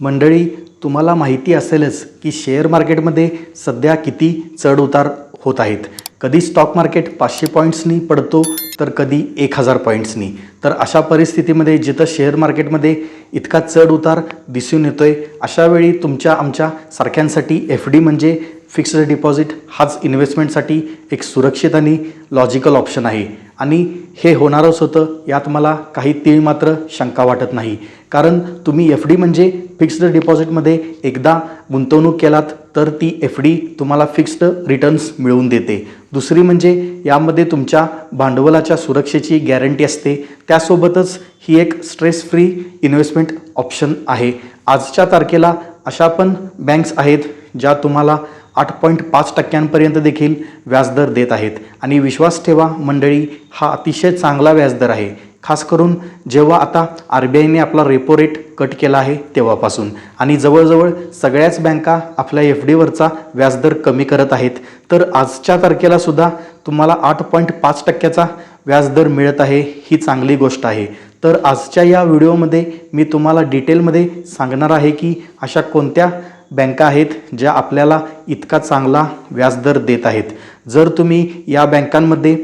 मंडळी तुम्हाला माहिती असेलच की शेअर मार्केटमध्ये सध्या किती चढ उतार होत आहेत. कधी स्टॉक मार्केट पाचशे पॉईंट्सनी पडतो तर कधी एक हजार पॉईंट्सनी तर अशा परिस्थितीमध्ये जिथं शेअर मार्केटमध्ये इतका चढ उतार दिसून येतो आहे अशावेळी तुमच्या आमच्या सारख्यांसाठी एफ डी म्हणजे फिक्स्ड डिपॉझिट हाच इन्व्हेस्टमेंटसाठी एक सुरक्षित आणि लॉजिकल ऑप्शन आहे. आणि हे होणारच होतं यात मला काही तीळ मात्र शंका वाटत नाही. कारण तुम्ही एफ डी म्हणजे फिक्स्ड डिपॉझिटमध्ये एकदा गुंतवणूक केलात तर ती एफ डी तुम्हाला फिक्स्ड रिटर्न्स मिळवून देते. दुसरी म्हणजे यामध्ये तुमच्या भांडवलाच्या सुरक्षेची गॅरंटी असते. त्यासोबतच ही एक स्ट्रेस फ्री इन्व्हेस्टमेंट ऑप्शन आहे. आजच्या तारखेला अशा पण बँक्स आहेत ज्या तुम्हाला आठ पॉईंट पाच टक्क्यांपर्यंत देखील व्याजदर देत आहेत. आणि विश्वास ठेवा मंडळी हा अतिशय चांगला व्याजदर आहे. खास करून जेव्हा आता आर बी आयने आपला रेपो रेट कट केला आहे तेव्हापासून. आणि जवळजवळ सगळ्याच बँका आपल्या एफ डीवरचा व्याजदर कमी करत आहेत. तर आजच्या तारखेला सुद्धा तुम्हाला आठ पॉईंट पाच टक्क्याचा व्याजदर मिळत आहे ही चांगली गोष्ट आहे. तर आजच्या या व्हिडिओमध्ये मी तुम्हाला डिटेलमध्ये सांगणार आहे की अशा कोणत्या बँका आहेत ज्या आपल्याला इतका चांगला व्याजदर देत आहेत. जर तुम्ही या बँकांमध्ये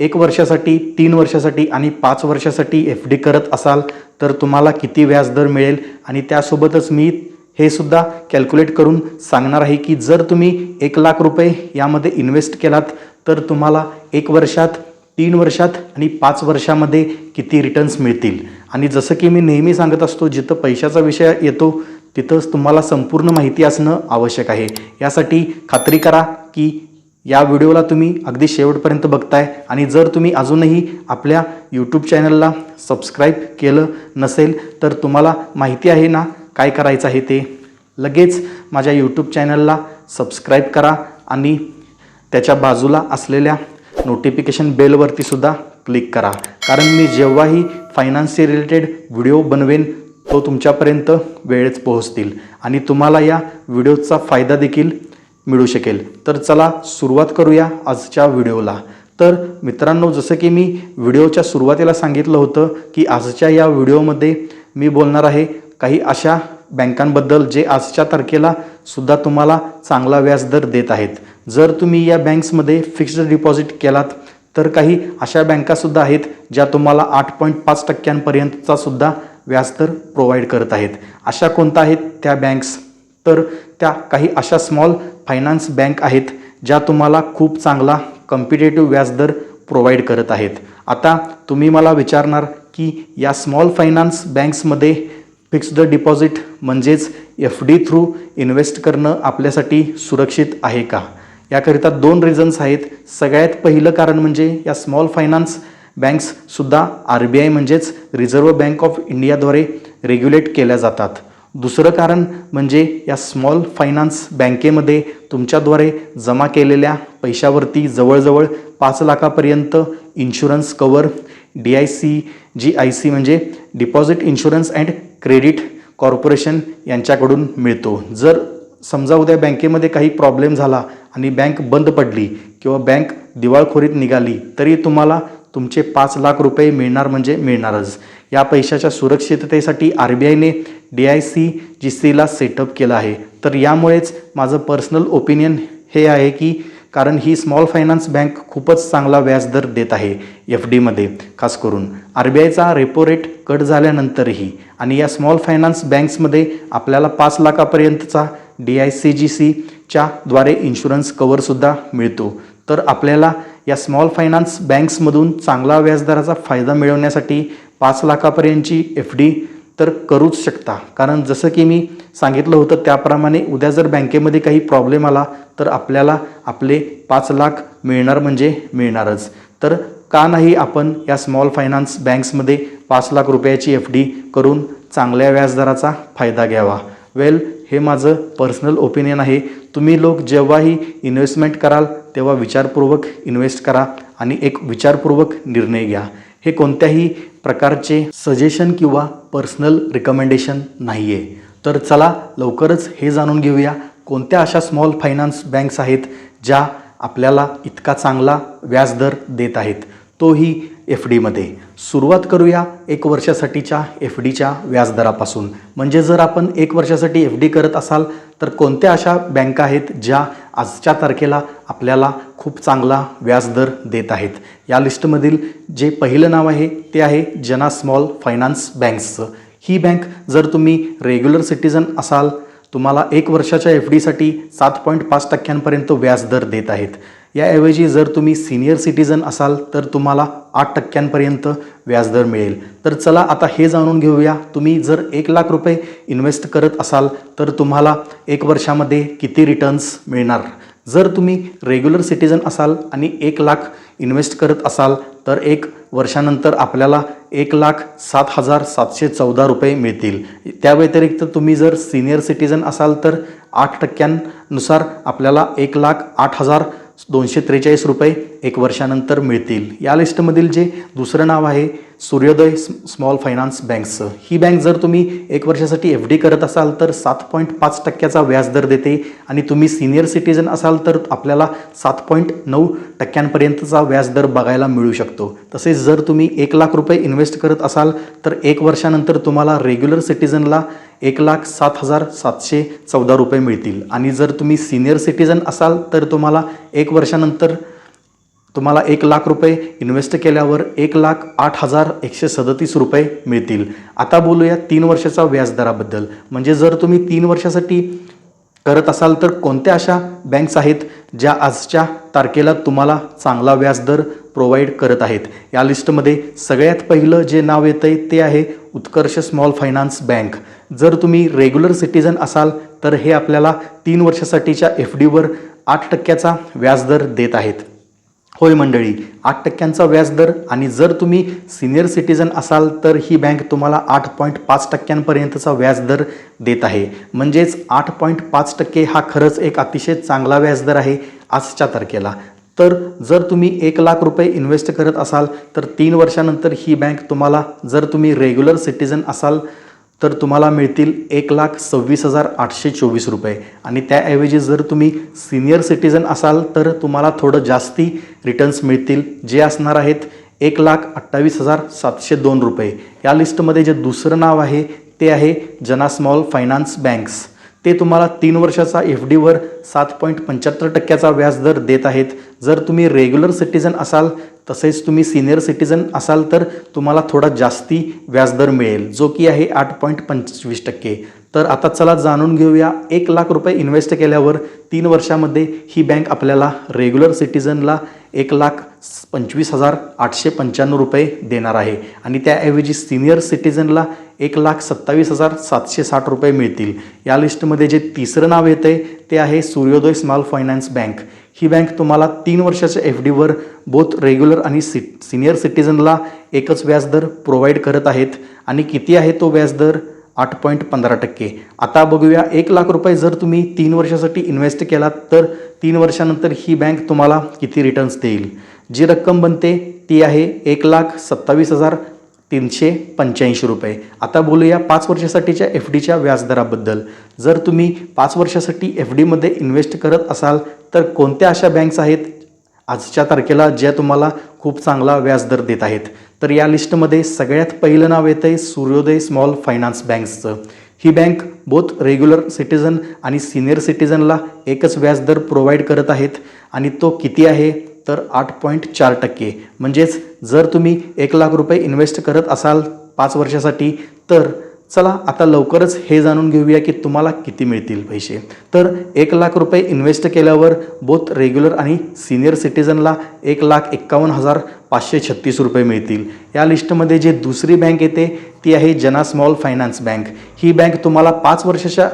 एक वर्षासाठी तीन वर्षासाठी आणि पाच वर्षासाठी एफ डी करत असाल तर तुम्हाला किती व्याजदर मिळेल? आणि त्यासोबतच मी हे सुद्धा कॅल्क्युलेट करून सांगणार आहे की जर तुम्ही एक लाख रुपये यामध्ये इन्व्हेस्ट केलात तर तुम्हाला एक वर्षात तीन वर्षात आणि पाच वर्षामध्ये किती रिटर्न्स मिळतील? आणि जसं की मी नेहमी सांगत असतो जिथं पैशाचा विषय येतो तिथंच तुम्हाला संपूर्ण माहिती असणं आवश्यक आहे. यासाठी खात्री करा की या व्हिडिओला तुम्ही अगदी शेवटपर्यंत बघताय आणि जर तुम्ही अजूनही आपल्या यूट्यूब चॅनलला सबस्क्राईब केलं नसेल तर तुम्हाला माहिती आहे ना काय करायचं आहे ते. लगेच माझ्या यूट्यूब चॅनलला सबस्क्राईब करा आणि त्याच्या बाजूला असलेल्या नोटिफिकेशन बेलवरतीसुद्धा क्लिक करा. कारण मी जेव्हाही फायनान्सशी रिलेटेड व्हिडिओ बनवेन तो तुमच्यापर्यंत वेळेत पोहोचतील आणि तुम्हाला या व्हिडिओचा फायदा देखील मिळू शकेल. तर चला सुरुवात करूया आजच्या व्हिडिओला. तर मित्रांनो जसं की मी व्हिडिओच्या सुरुवातीला सांगितलं होतं की आजच्या या व्हिडिओमध्ये मी बोलणार आहे काही अशा बँकांबद्दल जे आजच्या तारखेला सुद्धा तुम्हाला चांगला व्याजदर देत आहेत. जर तुम्ही या बँक्समध्ये फिक्स्ड डिपॉझिट केलात तर काही अशा बँकासुद्धा आहेत ज्या तुम्हाला आठ पॉईंट पाच टक्क्यांपर्यंतचा सुद्धा व्याजदर प्रोव्हाइड करत आहेत. अशा कोणत्या आहेत? त्या बँक्स तर त्या काही अशा स्मॉल फायनान्स बँक आहेत ज्या तुम्हाला खूप चांगला कम्पिटेटिव्ह व्याजदर प्रोव्हाइड करत आहेत. आता तुम्ही मला विचारणार की या स्मॉल फायनान्स बँक्समध्ये फिक्स्ड डिपॉझिट म्हणजेच एफ डी थ्रू इन्व्हेस्ट करणं आपल्यासाठी सुरक्षित आहे का? याकरिता दोन रिझन्स आहेत. सगळ्यात पहिलं कारण म्हणजे या स्मॉल फायनान्स बँक्ससुद्धा आर बी आय म्हणजेच रिझर्व्ह बँक ऑफ इंडियाद्वारे रेग्युलेट केल्या जातात. दुसरं कारण म्हणजे या स्मॉल फायनान्स बँकेमध्ये तुमच्याद्वारे जमा केलेल्या पैशावरती जवळजवळ पाच लाखापर्यंत insurance cover D I C G I C म्हणजे deposit insurance and credit corporation यांच्याकडून मिळतो. जर समजा उद्या बँकेमध्ये काही प्रॉब्लेम झाला आणि बँक बंद पडली किंवा बँक दिवाळखोरीत निघाली तरी तुम्हाला तुमचे पाच लाख रुपये मिळणार म्हणजे मिळणारच. या पैशाच्या सुरक्षिततेसाठी आर बी आयने डी आय सी जी सीला सेटअप केलं आहे. तर यामुळेच माझं पर्सनल ओपिनियन हे आहे की कारण ही स्मॉल फायनान्स बँक खूपच चांगला व्याजदर देत आहे एफ डीमध्ये खास करून. आर बी आयचा रेपो रेट कट झाल्यानंतरही आणि या स्मॉल फायनान्स बँक्समध्ये आपल्याला पाच लाखापर्यंतचा डी आय सी जी सीच्या द्वारे इन्शुरन्स कवरसुद्धा मिळतो. तर आपल्याला या स्मॉल फायनान्स बँक्समधून चांगला व्याजदराचा फायदा मिळवण्यासाठी पाच लाखापर्यंतची एफ डी तर करूच शकता. कारण जसं की मी सांगितलं होतं त्याप्रमाणे उद्या जर बँकेमध्ये काही प्रॉब्लेम आला तर आपल्याला आपले पाच लाख मिळणार म्हणजे मिळणारच. तर का नाही आपण या स्मॉल फायनान्स बँक्समध्ये पाच लाख रुपयाची एफ डी करून चांगल्या व्याजदराचा फायदा घ्यावा? वेल हे माझं पर्सनल ओपिनियन आहे. तुम्ही लोक जेव्हाही इन्व्हेस्टमेंट कराल तेव्हा विचारपूर्वक इन्व्हेस्ट करा आणि एक विचारपूर्वक निर्णय घ्या. हे कोणत्याही प्रकारचे सजेशन किंवा पर्सनल रिकमेंडेशन नाही आहे तर चला लवकरच हे जाणून घेऊया कोणत्या अशा स्मॉल फायनान्स बँक्स आहेत ज्या आपल्याला इतका चांगला व्याजदर देत आहेत. तोही एफ डीमध्ये सुरुवात करूया एक वर्षासाठीच्या एफ डीच्या व्याजदरापासून. म्हणजे जर आपण एक वर्षासाठी एफ डी करत असाल तर कोणत्या अशा बँका आहेत ज्या आजच्या तारखेला आपल्याला खूप चांगला व्याजदर देत आहेत. या लिस्टमधील जे पहिलं नाव आहे ते आहे जना स्मॉल फायनान्स बँक्सचं. ही बँक जर तुम्ही रेग्युलर सिटीजन असाल तुम्हाला एक वर्षाच्या एफ डीसाठी सात पॉईंट पाच टक्क्यांपर्यंत व्याजदर देत आहेत. याऐवजी जर तुम्ही सिनियर सिटीजन असाल तर तुम्हाला आठ टक्क्यांपर्यंत व्याजदर मिळेल. तर चला आता हे जाणून घेऊया. तुम्ही जर एक लाख रुपये इन्व्हेस्ट करत असाल तर तुम्हाला एक वर्षामध्ये किती रिटर्न्स मिळणार? जर तुम्ही रेग्युलर सिटीजन असाल आणि एक लाख इन्व्हेस्ट करत असाल तर एक वर्षानंतर आपल्याला एक लाख सात हजार सातशे चौदा रुपये मिळतील. त्या व्यतिरिक्त तुम्ही जर सिनियर सिटीजन असाल तर आठ टक्क्यांनुसार आपल्याला एक लाख आठ हजार दोनशे त्रेचाळीस रुपये एक वर्षानंतर मिळतील. या लिस्टमधील जे दुसरं नाव आहे सूर्योदय स्मॉल फायनान्स बँकचं ही बँक जर तुम्ही एक वर्षासाठी एफ डी करत असाल तर सात पॉईंट पाच टक्क्याचा व्याजदर देते आणि तुम्ही सिनियर सिटीजन असाल तर आपल्याला सात पॉईंट नऊ टक्क्यांपर्यंतचा व्याजदर बघायला मिळू शकतो. तसेच जर तुम्ही एक लाख रुपये इन्व्हेस्ट करत असाल तर एक वर्षानंतर तुम्हाला रेग्युलर सिटीजनला एक लाख सात हजार सातशे चौदा रुपये मिळतील. आणि जर तुम्ही सिनियर सिटीजन असाल तर तुम्हाला एक वर्षानंतर तुम्हाला एक लाख रुपये इन्व्हेस्ट केल्यावर एक लाख आठ हजार एकशे सदतीस रुपये मिळतील. आता बोलूया तीन वर्षाचा व्याजदराबद्दल म्हणजे जर तुम्ही तीन वर्षासाठी करत असाल तर कोणत्या अशा बँक्स आहेत? ज्या आजच्या तारखेला तुम्हाला चांगला व्याजदर प्रोव्हाइड करत आहेत. या लिस्टमध्ये सगळ्यात पहिलं जे नाव येतं आहे ते आहे उत्कर्ष स्मॉल फायनान्स बँक जर तुम्ही रेग्युलर सिटीजन असाल तर हे आपल्याला तीन वर्षासाठीच्या एफ डीवर आठ टक्क्याचा व्याजदर देत आहेत. होय मंडळी आठ टक्क्यांचा व्याजदर आणि जर तुम्ही सिनियर सिटीजन असाल तर ही बँक तुम्हाला आठ पॉईंट पाच टक्क्यांपर्यंतचा व्याजदर देत आहे. म्हणजेच आठ पॉईंट पाच टक्के हा खरंच एक अतिशय चांगला व्याजदर आहे आजच्या तारखेला. तर जर तुम्ही एक लाख रुपये इन्व्हेस्ट करत असाल तर तीन वर्षानंतर ही बँक तुम्हाला जर तुम्ही रेग्युलर सिटीजन असाल तर तुम्हाला मिळतील एक लाख सव्वीस हजार आठशे चोवीस रुपये. आणि त्याऐवजी जर तुम्ही सिनियर सिटीजन असाल तर तुम्हाला थोडं जास्ती रिटर्न्स मिळतील. जे असणार आहेत एक लाख अठ्ठावीस हजार सातशे दोन रुपये. या लिस्टमध्ये जे दुसरं नाव आहे ते आहे जना स्मॉल फायनान्स बँक्स. ते तुम्हाला तीन वर्षाचा एफ डीवर सात पॉईंट पंच्याहत्तर टक्क्याचा व्याजदर देत आहेत. जर तुम्ही रेग्युलर सिटीजन असाल तसेच तुम्ही सिनियर सिटीजन असाल तर तुम्हाला थोडा जास्ती व्याजदर मिळेल जो की आहे आठ पॉईंट पंचवीस टक्के. तर आता चला जाणून घेऊया एक लाख रुपये इन्व्हेस्ट केल्यावर तीन वर्षामध्ये ही बँक आपल्याला रेग्युलर सिटीजनला एक लाख पंचवीस हजार आठशे पंच्याण्णव रुपये देणार आहे. आणि त्याऐवजी सिनियर सिटीजनला एक लाख सत्तावीस हजार सातशे साठ रुपये मिळतील. या लिस्टमध्ये जे तिसरं नाव येतं आहे ते आहे सूर्योदय स्मॉल फायनान्स बँक ही बँक तुम्हाला तीन वर्षाच्या एफ डीवर बोथ रेग्युलर आणि सि सिनियर सिटीजनला एकच व्याजदर प्रोव्हाइड करत आहेत. आणि किती आहे तो व्याजदर? आठ पॉईंट पंधरा टक्के. आता बघूया एक लाख रुपये जर तुम्ही तीन वर्षासाठी इन्व्हेस्ट केलात तर तीन वर्षानंतर ही बँक तुम्हाला किती रिटर्न्स देईल? जी रक्कम बनते ती आहे एक लाख सत्तावीस हजार तीनशे पंच्याऐंशी रुपये. आता बोलूया पाच वर्षासाठीच्या एफ डीच्या व्याजदराबद्दल जर तुम्ही पाच वर्षासाठी एफ डीमध्ये इन्व्हेस्ट करत असाल तर कोणत्या अशा बँक्स आहेत आजच्या तारखेला ज्या तुम्हाला खूप चांगला व्याजदर देत आहेत? तर या लिस्टमध्ये सगळ्यात पहिलं नाव येतं आहे सूर्योदय स्मॉल फायनान्स बँक्सचं. ही बँक बोथ रेग्युलर सिटीजन आणि सिनियर सिटीजनला एकच व्याजदर प्रोव्हाइड करत आहेत आणि तो किती आहे? तर आठ पॉईंट चार टक्के. म्हणजेच जर तुम्ही एक लाख रुपये इन्व्हेस्ट करत असाल पाच वर्षासाठी तर चला आता लवकरच हे जाणून घेऊया की तुम्हाला किती मिळतील पैसे. तर एक लाख रुपये इन्व्हेस्ट केल्यावर बोथ रेग्युलर आणि सिनियर सिटीजनला एक लाख एक्कावन्न हजार पाचशे छत्तीस रुपये मिळतील. या लिस्टमध्ये जे दुसरी बँक येते ती आहे जना स्मॉल फायनान्स बँक ही बँक तुम्हाला पाच वर्षाच्या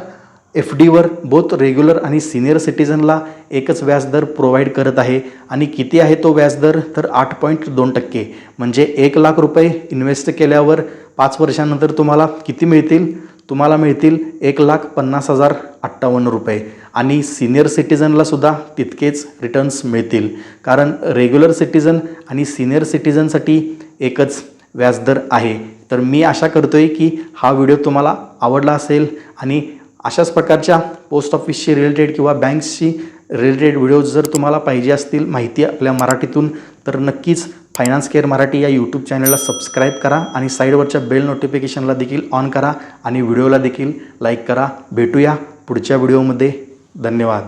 एफ डीवर बोथ रेग्युलर आणि सिनियर सिटीजनला एकच व्याजदर प्रोव्हाइड करत आहे. आणि किती आहे तो व्याजदर? तर आठ पॉईंट दोन टक्के. म्हणजे एक लाख रुपये इन्व्हेस्ट केल्यावर पाच वर्षानंतर तुम्हाला किती मिळतील? तुम्हाला मिळतील एक लाख पन्नास हजार अठ्ठावन्न रुपये. आणि सिनियर सिटीजनला सुद्धा तितकेच रिटर्न्स मिळतील. कारण रेग्युलर सिटीजन आणि सिनियर सिटीजनसाठी एकच व्याजदर आहे. तर मी आशा करतो आहे की हा व्हिडिओ तुम्हाला आवडला असेल आणि अशाच प्रकारच्या पोस्ट ऑफिसशी रिलेटेड किंवा बँक्सशी रिलेटेड व्हिडिओज जर तुम्हाला पाहिजे असतील माहिती आपल्या मराठीतून तर नक्कीच फायनान्स केअर मराठी या यूट्यूब चॅनलला सबस्क्राईब करा आणि साईडवरच्या बेल नोटिफिकेशनला देखील ऑन करा आणि व्हिडिओला देखील लाईक करा. भेटूया पुढच्या व्हिडिओमध्ये धन्यवाद.